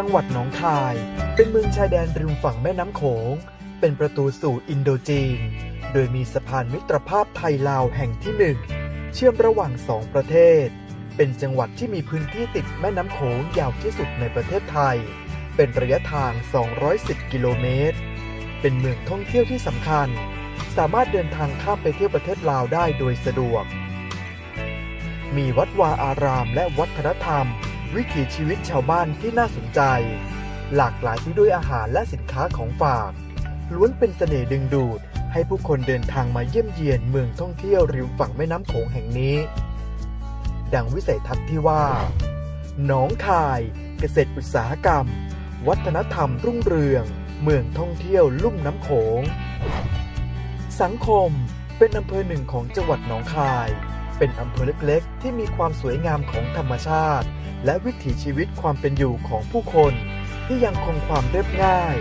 จังหวัดหนองคาย เป็นเมืองชายแดนริมฝั่งแม่น้ำโขง เป็นประตูสู่อินโดจีน โดยมีสะพานมิตรภาพไทยลาวแห่งที่หนึ่งเชื่อมระหว่างสองประเทศ เป็นจังหวัดที่มีพื้นที่ติดแม่น้ำโขงยาวที่สุดในประเทศไทย เป็นระยะทาง 210 กิโลเมตร เป็นเมืองท่องเที่ยวที่สำคัญ สามารถเดินทางข้ามไปเที่ยวประเทศลาวได้โดยสะดวก มีวัดวาอารามและวัฒนธรรม วิถีชีวิตชาวบ้านที่น่าสนใจ หลากหลายไปด้วยอาหารและสินค้าของฝาก ล้วนเป็นเสน่ห์ดึงดูด ให้ผู้คนเดินทางมาเยี่ยมเยียนเมืองท่องเที่ยวริมฝั่งแม่น้ำโขงแห่งนี้ ดังวิสัยทัศน์ที่ว่า หนองคาย เกษตรอุตสาหกรรม วัฒนธรรมรุ่งเรือง เมืองท่องเที่ยวลุ่มน้ำโขง สังคมเป็นอำเภอหนึ่งของจังหวัดหนองคาย เป็นอำเภอเล็กๆ ที่มีความสวยงามของธรรมชาติ และวิถีชีวิตความเป็นอยู่ของผู้คน ที่ยังคงความเรียบง่าย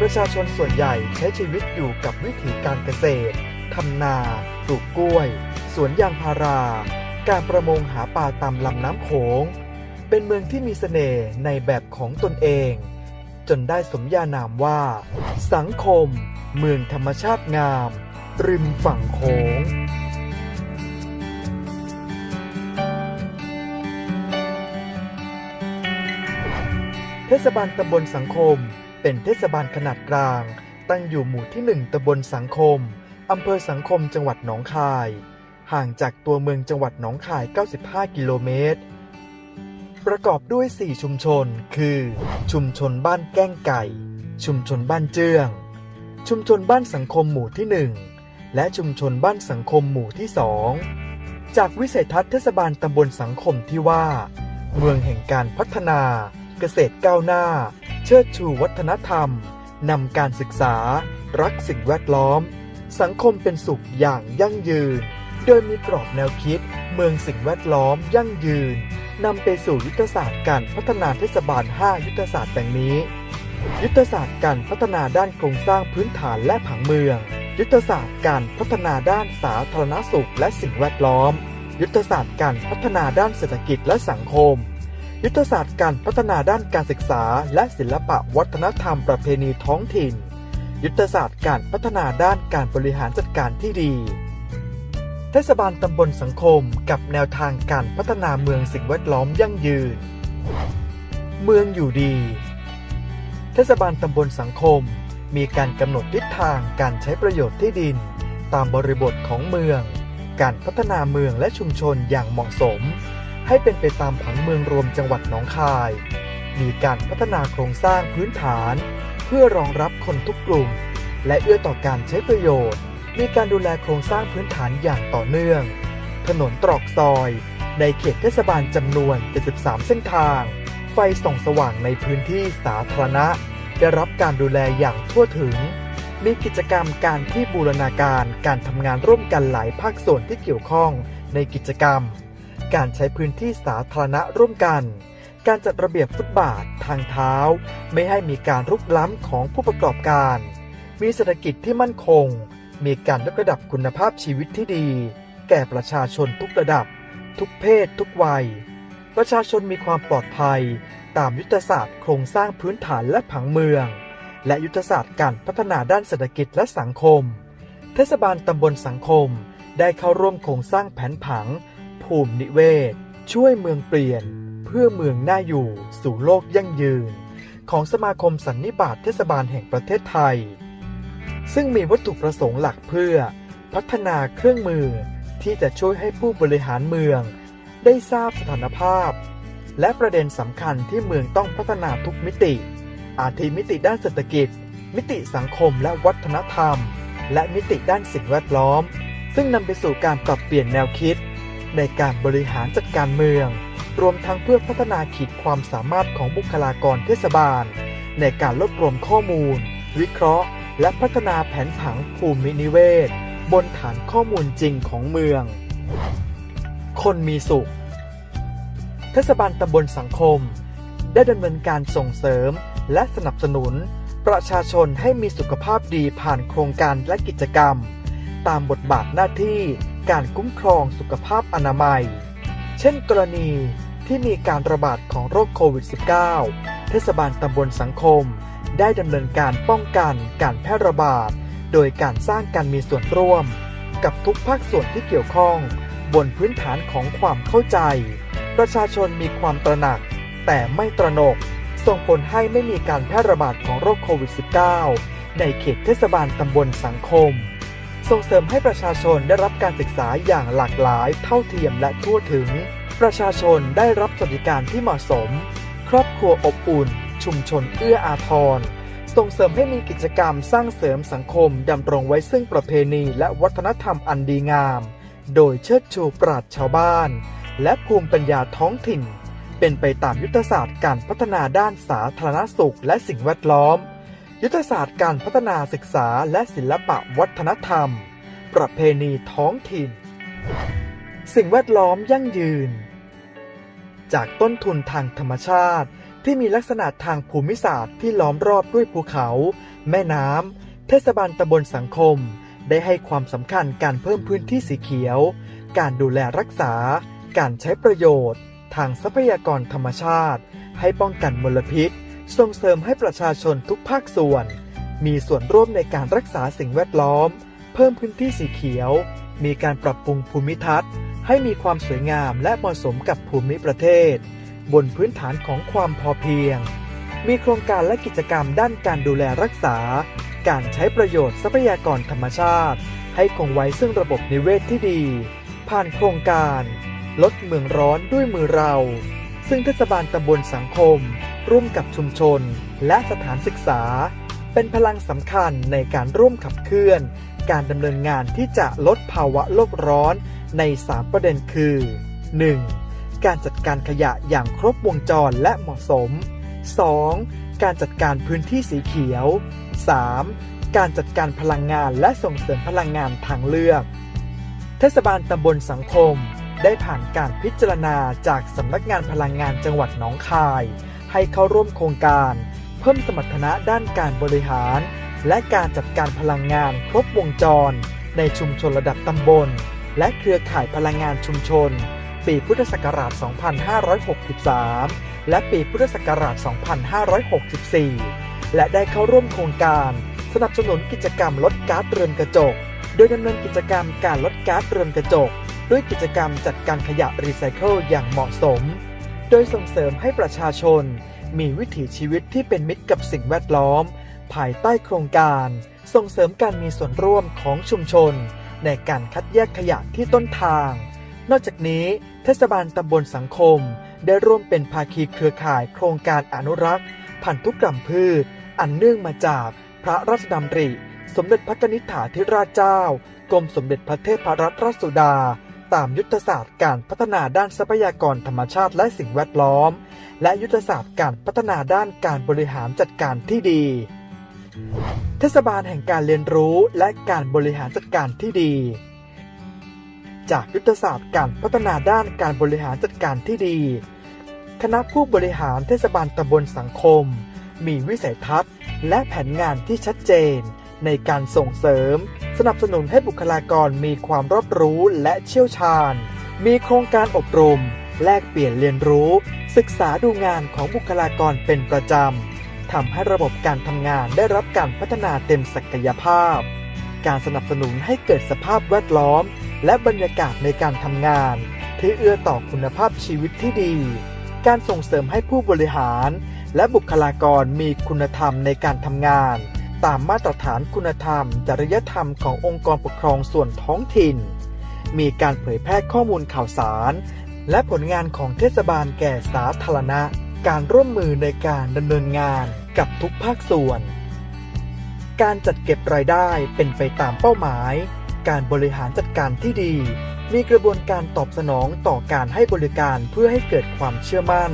ประชาชนส่วนใหญ่ใช้ชีวิตอยู่กับวิถีการเกษตร ทำนา ปลูกกล้วย สวนยางพารา การประมงหาปลาตามลำน้ำโขง เป็นเมืองที่มีเสน่ห์ในแบบของตนเอง จนได้สมญานามว่า สังคม เมืองธรรมชาติงาม ริมฝั่งโขงเทศบาลตำบลสังคม เป็นเทศบาลขนาดกลาง ตั้งอยู่หมู่ที่ 1ตำบลสังคม อำเภอสังคมจังหวัดหนองคาย ห่างจากตัวเมืองจังหวัดหนองคาย 95 กิโลเมตร ประกอบด้วย 4 ชุมชน คือ ชุมชนบ้านแก้งไก่ ชุมชนบ้านเจื้อง ชุมชนบ้านสังคมหมู่ที่ 1 และชุมชนบ้านสังคมหมู่ที่ 2 จากวิสัยทัศน์เทศบาลตำบลสังคมที่ว่า เมืองแห่งการพัฒนา เกษตรก้าวหน้า เชิดชูวัฒนธรรมนำการศึกษา รักสิ่งแวดล้อม สังคมเป็นสุขอย่างยั่งยืน โดยมีกรอบแนวคิด เมืองสิ่งแวดล้อมยั่งยืนนำไปสู่ยุทธศาสตร์การพัฒนาเทศบาล 5 ยุทธศาสตร์ดังนี้ ยุทธศาสตร์การพัฒนาด้านโครงสร้างพื้นฐานและผังเมือง ยุทธศาสตร์การพัฒนาด้านสาธารณสุขและสิ่งแวดล้อม ยุทธศาสตร์การพัฒนาด้านเศรษฐกิจและสังคม ยุทธศาสตร์การพัฒนาด้านการศึกษา และศิลปะวัฒนธรรมประเพณีท้องถิ่น ยุทธศาสตร์การพัฒนาด้านการบริหารจัดการที่ดี เทศบาลตำบลสังคมกับแนวทางการพัฒนาเมืองสิ่งแวดล้อมยั่งยืน เมืองอยู่ดี เทศบาลตำบลสังคม มีการกำหนดทิศทางการใช้ประโยชน์ที่ดิน ตามบริบทของเมือง การพัฒนาเมืองและชุมชนอย่างเหมาะสม ให้เป็นไปตามผังเมืองรวมจังหวัดหนองคาย มีการพัฒนาโครงสร้างพื้นฐาน เพื่อรองรับคนทุกกลุ่ม และเอื้อต่อการใช้ประโยชน์ มีการดูแลโครงสร้างพื้นฐานอย่างต่อเนื่อง ถนนตรอกซอย ในเขตเทศบาลจำนวน 73 เส้นทาง ไฟส่องสว่างในพื้นที่สาธารณะ ได้รับการดูแลอย่างทั่วถึง มีกิจกรรมการที่บูรณาการการทำงานร่วมกันหลายภาคส่วนที่เกี่ยวข้องในกิจกรรม การใช้พื้นที่สาธารณะร่วมกัน การจัดระเบียบฟุตบาททางเท้า ไม่ให้มีการรุกล้ำของผู้ประกอบการ มีเศรษฐกิจที่มั่นคง มีการยกระดับคุณภาพชีวิตที่ดี แก่ประชาชนทุกระดับ ทุกเพศ ทุกวัย ประชาชนมีความปลอดภัย ตามยุทธศาสตร์โครงสร้างพื้นฐานและผังเมือง และยุทธศาสตร์การพัฒนาด้านเศรษฐกิจและสังคม เทศบาลตำบลสังคม ได้เข้าร่วมโครงสร้างแผนผัง ภูมินิเวศ ช่วยเมืองเปลี่ยน เพื่อเมืองน่าอยู่ สู่โลกยั่งยืน ของสมาคมสันนิบาตเทศบาลแห่งประเทศไทย ซึ่งมีวัตถุประสงค์หลักเพื่อ พัฒนาเครื่องมือที่จะช่วยให้ผู้บริหารเมือง ได้ทราบสถานภาพ และประเด็นสำคัญที่เมืองต้องพัฒนาทุกมิติ อาทิมิติด้านเศรษฐกิจ มิติสังคมและวัฒนธรรม และมิติด้านสิ่งแวดล้อม ซึ่งนำไปสู่การปรับเปลี่ยนแนวคิด ในการบริหารจัดการเมือง รวมทั้งเพื่อพัฒนาขีดความสามารถของบุคลากรเทศบาล ในการรวบรวมข้อมูล วิเคราะห์ และพัฒนาแผนผังภูมินิเวศ บนฐานข้อมูลจริงของเมือง คนมีสุข เทศบาลตำบลสังคม ได้ดำเนินการส่งเสริมและสนับสนุน ประชาชนให้มีสุขภาพดีผ่านโครงการและกิจกรรม ตามบทบาทหน้าที่การคุ้มครองสุขภาพอนามัย เช่นกรณีที่มีการระบาดของโรคโควิด -19 เทศบาลตำบลสังคม ได้ดำเนินการป้องกันการแพร่ระบาด โดยการสร้างการมีส่วนร่วม กับทุกภาคส่วนที่เกี่ยวข้อง บนพื้นฐานของความเข้าใจ ประชาชนมีความตระหนัก แต่ไม่ตระหนก ส่งผลให้ไม่มีการแพร่ระบาดของโรคโควิด -19 ในเขตเทศบาลตำบลสังคม ส่งเสริมให้ประชาชนได้รับการศึกษาอย่างหลากหลาย เท่าเทียมและทั่วถึง ประชาชนได้รับสวัสดิการที่เหมาะสม ครอบครัวอบอุ่น ชุมชนเอื้ออาทร ส่งเสริมให้มีกิจกรรมสร้างเสริมสังคมดำรงไว้ซึ่งประเพณีและวัฒนธรรมอันดีงาม โดยเชิดชูปราชญ์ชาวบ้าน และภูมิปัญญาท้องถิ่น เป็นไปตามยุทธศาสตร์การพัฒนาด้านสาธารณสุขและสิ่งแวดล้อม ยุทธศาสตร์การพัฒนาศึกษาและศิลปะวัฒนธรรม ประเพณีท้องถิ่น สิ่งแวดล้อมยั่งยืน จากต้นทุนทางธรรมชาติ ที่มีลักษณะทางภูมิศาสตร์ที่ล้อมรอบด้วยภูเขา แม่น้ำเทศบาลตำบลสังคม ได้ให้ความสำคัญการเพิ่มพื้นที่สีเขียว การดูแลรักษา การใช้ประโยชน์ ทางทรัพยากรธรรมชาติ ให้ป้องกันมลพิษ ส่งเสริมให้ประชาชนทุกภาคส่วน มีส่วนร่วมในการรักษาสิ่งแวดล้อม เพิ่มพื้นที่สีเขียว มีการปรับปรุงภูมิทัศน์ ให้มีความสวยงามและเหมาะสมกับภูมิประเทศ บนพื้นฐานของความพอเพียง มีโครงการและกิจกรรมด้านการดูแลรักษา การใช้ประโยชน์ทรัพยากรธรรมชาติ ให้คงไว้ซึ่งระบบนิเวศที่ดี ผ่านโครงการ ลดเมืองร้อนด้วยมือเรา ซึ่งเทศบาลตำบลสังคม ร่วมกับชุมชน และสถานศึกษา เป็นพลังสำคัญในการร่วมขับเคลื่อน การดำเนินงานที่จะลดภาวะโลกร้อน ใน 3 ประเด็นคือ 1. การจัดการขยะอย่างครบวงจรและเหมาะสม 2. การจัดการพื้นที่สีเขียว 3. การจัดการพลังงานและส่งเสริมพลังงานทางเลือก เทศบาลตำบลสังคม ได้ผ่านการพิจารณาจากสำนักงานพลังงานจังหวัดหนองคาย ให้เข้าร่วมโครงการ เพิ่มสมรรถนะด้านการบริหาร และการจัดการพลังงานครบวงจร ในชุมชนระดับตำบล และเครือข่ายพลังงานชุมชน ปีพุทธศักราช 2563 และปีพุทธศักราช 2564 และได้เข้าร่วมโครงการ สนับสนุนกิจกรรมลดก๊าซเรือนกระจก โดยดำเนินกิจกรรมการลดก๊าซเรือนกระจก ด้วยกิจกรรมจัดการขยะรีไซเคิลอย่างเหมาะสม โดยส่งเสริมให้ประชาชน มีวิถีชีวิตที่เป็นมิตรกับสิ่งแวดล้อม ภายใต้โครงการ ส่งเสริมการมีส่วนร่วมของชุมชน ในการคัดแยกขยะที่ต้นทาง นอกจากนี้ เทศบาลตำบลสังคม ได้ร่วมเป็นภาคีเครือข่ายโครงการอนุรักษ์ พันธุกรรมพืช อันเนื่องมาจากพระราชดำริ สมเด็จพระนิษฐาธิราชเจ้ากรมสมเด็จพระเทพรัตนราชสุดา ตามยุทธศาสตร์การพัฒนาด้านทรัพยากรธรรมชาติและสิ่งแวดล้อม และยุทธศาสตร์การพัฒนาด้านการบริหารจัดการที่ดี เทศบาลแห่งการเรียนรู้และการบริหารจัดการที่ดี จากยุทธศาสตร์การพัฒนาด้านการบริหารจัดการที่ดี คณะผู้บริหารเทศบาลตำบลสังคม มีวิสัยทัศน์และแผนงานที่ชัดเจน ในการส่งเสริม สนับสนุนให้บุคลากรมีความรอบรู้และเชี่ยวชาญ มีโครงการอบรม แลกเปลี่ยนเรียนรู้ ศึกษาดูงานของบุคลากรเป็นประจำ ทำให้ระบบการทำงานได้รับการพัฒนาเต็มศักยภาพ การสนับสนุนให้เกิดสภาพแวดล้อม และบรรยากาศในการทำงาน ที่เอื้อต่อคุณภาพชีวิตที่ดี การส่งเสริมให้ผู้บริหาร และบุคลากรมีคุณธรรมในการทำงาน ตามมาตรฐานคุณธรรม จริยธรรมขององค์กรปกครองส่วนท้องถิ่น มีการเผยแพร่ข้อมูลข่าวสาร และผลงานของเทศบาลแก่สาธารณะการร่วมมือในการดำเนินงาน กับทุกภาคส่วน การจัดเก็บรายได้เป็นไปตามเป้าหมาย การบริหารจัดการที่ดี มีกระบวนการตอบสนองต่อการให้บริการเพื่อให้เกิดความเชื่อมั่น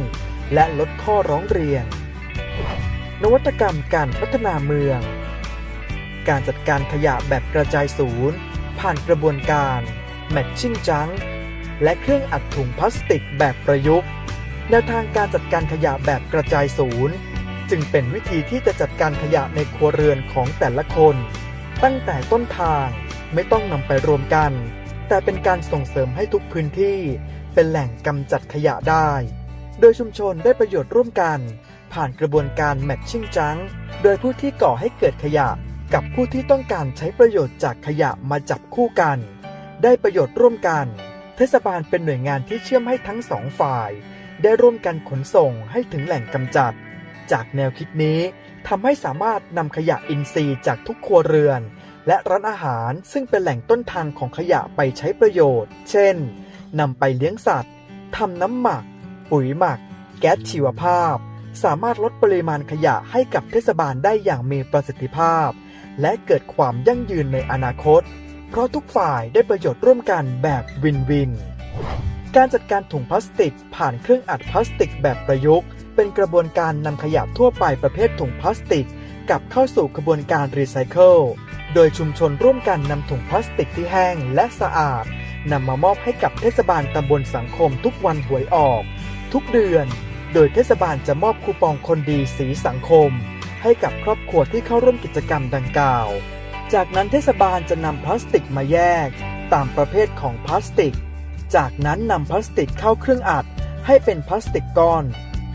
และลดข้อร้องเรียน นวัตกรรมการพัฒนาเมือง การจัดการขยะแบบกระจายศูนย์ ผ่านกระบวนการแมทชิ่งจังและเครื่องอัดถุงพลาสติกแบบประยุกต์แนวทางการจัดการขยะแบบกระจายศูนย์ จึงเป็นวิธีที่จะจัดการขยะในครัวเรือนของแต่ละคน ตั้งแต่ต้นทางไม่ต้องนำไปรวมกัน แต่เป็นการส่งเสริมให้ทุกพื้นที่ เป็นแหล่งกำจัดขยะได้ โดยชุมชนได้ประโยชน์ร่วมกัน ผ่านกระบวนการแมทชิ่งจังโดยผู้ที่ก่อให้เกิดขยะ กับผู้ที่ต้องการใช้ประโยชน์จากขยะมาจับคู่กัน ได้ประโยชน์ร่วมกัน เทศบาลเป็นหน่วยงานที่เชื่อมให้ทั้งสองฝ่าย ได้ร่วมกันขนส่งให้ถึงแหล่งกำจัด จากแนวคิดนี้ทำให้สามารถนำขยะอินทรีย์จากทุกครัวเรือน และร้านอาหารซึ่งเป็นแหล่งต้นทางของขยะไปใช้ประโยชน์ เช่นนำไปเลี้ยงสัตว์ทำน้ำหมัก ปุ๋ยหมัก แก๊สชีวภาพ สามารถลดปริมาณขยะให้กับเทศบาลได้อย่างมีประสิทธิภาพ และเกิดความยั่งยืนในอนาคต เพราะทุกฝ่ายได้ประโยชน์ร่วมกันแบบวินวิน การจัดการถุงพลาสติกผ่านเครื่องอัดพลาสติกแบบประยุกต์ เป็นกระบวนการนำขยะทั่วไปประเภทถุงพลาสติกกลับเข้าสู่กระบวนการรีไซเคิล โดยชุมชนร่วมกันนำถุงพลาสติกที่แห้งและสะอาดนำมามอบให้กับเทศบาลตำบลสังคมทุกวันหวยออก ทุกเดือน โดยเทศบาลจะมอบคูปองคนดีสีสังคม ให้กับครอบครัวที่เข้าร่วมกิจกรรมดังกล่าว จากนั้นเทศบาลจะนำพลาสติกมาแยก ตามประเภทของพลาสติก จากนั้นนำพลาสติกเข้าเครื่องอัด ให้เป็นพลาสติกก้อน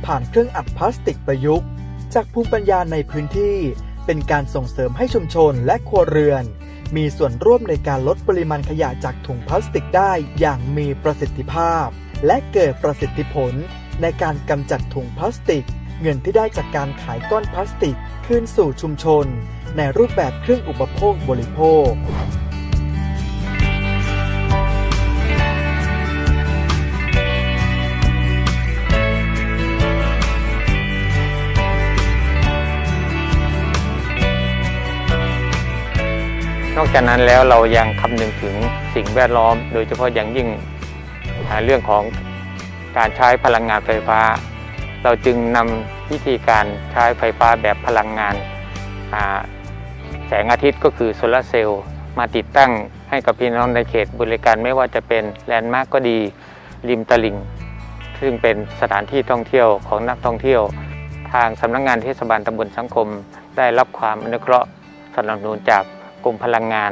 ผ่านเครื่องอัดพลาสติกประยุกต์ จากภูมิปัญญาในพื้นที่ เป็นการส่งเสริมให้ชุมชนและครัวเรือน มีส่วนร่วมในการลดปริมาณขยะจากถุงพลาสติกได้อย่างมีประสิทธิภาพ และเกิดประสิทธิผลในการกำจัดถุงพลาสติก เงินที่ได้จากการขายก้อนพลาสติกคืนสู่ชุมชน ในรูปแบบเครื่องอุปโภคบริโภค จากนั้นแล้วเรายังคำนึงถึงสิ่งแวดล้อม โดยเฉพาะอย่างยิ่งเรื่องของการใช้พลังงานไฟฟ้า เราจึงนำวิธีการใช้ไฟฟ้าแบบพลังงานแสงอาทิตย์ก็คือโซลาร์เซลล์มาติดตั้งให้กับพี่น้องในเขตบริการไม่ว่าจะเป็นแลนด์มาร์กก็ดีริมตลิ่งซึ่งเป็นสถานที่ท่องเที่ยวของนักท่องเที่ยว ทางสำนักงานเทศบาลตำบลสังคม ได้รับความอนุเคราะห์สนับสนุนจาก กรมพลังงาน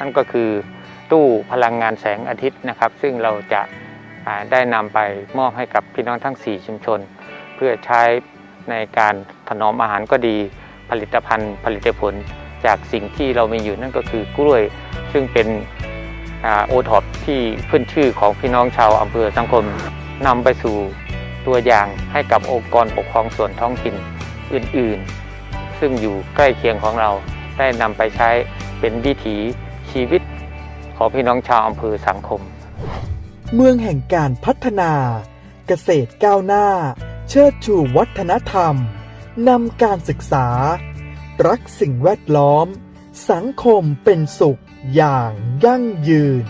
นั่นก็คือตู้พลังงานแสงอาทิตย์นะครับ ซึ่งเราจะได้นำไปมอบให้กับพี่น้องทั้ง 4 ชุมชน เพื่อใช้ในการถนอมอาหารก็ดี ผลิตภัณฑ์ผลิตผลจากสิ่งที่เรามีอยู่นั่นก็คือกล้วย ซึ่งเป็นโอท็อปที่ขึ้นชื่อของพี่น้องชาวอำเภอสังคมนำไปสู่ตัวอย่างให้กับองค์กรปกครองส่วนท้องถิ่นอื่น ๆ ซึ่งอยู่ใกล้เคียงของเราได้นำไปใช้ เป็นวิถีชีวิตของพี่น้องชาวอำเภอสังคม เมืองแห่งการพัฒนา เกษตรก้าวหน้า เชิดชูวัฒนธรรมนำการศึกษา รักสิ่งแวดล้อม สังคมเป็นสุขอย่างยั่งยืน